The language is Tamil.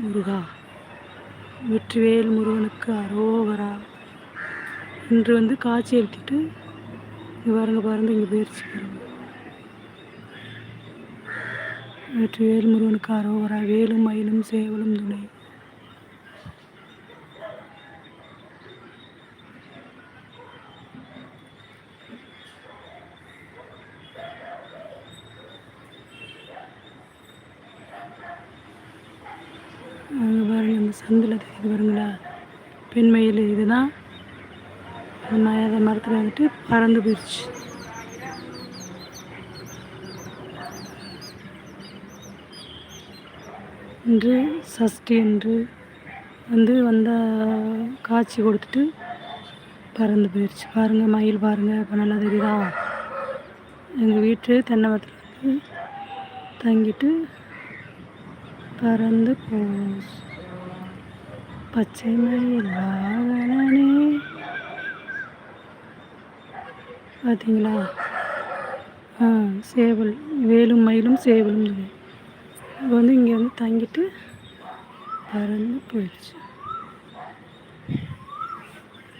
முருகா வெற்றிவேல் முருகனுக்கு அரோகரா. இன்று வந்து காட்சி எடுத்துட்டு இங்கே பாருங்க பாருங்க இங்கே போயிடுச்சு பாருங்க. வெற்றிவேல் முருகனுக்கு அரோகரா. வேலும் மயிலும் சேவலும் துணை. அங்கே பாருங்க அந்த சந்தில் தெரியுது பாருங்களா? பெண்மயில் இதுதான். அந்த மரத்தில் வந்துட்டு பறந்து போயிடுச்சு இன்று சஷ்டி என்று வந்து வந்த காட்சி கொடுத்துட்டு பறந்து போயிடுச்சு பாருங்கள் மயில் பாருங்கள் இப்போ நல்லா தெரியுதா? எங்கள் வீட்டு தென்னை மரத்தில் வந்து தங்கிட்டு பறந்து போ பச்சை மயில் வாகனே பார்த்தீங்களா? ஆ சேவல் வேலும் மயிலும் சேவலும். இப்போ வந்து இங்கே வந்து தங்கிட்டு பறந்து போயிடுச்சு.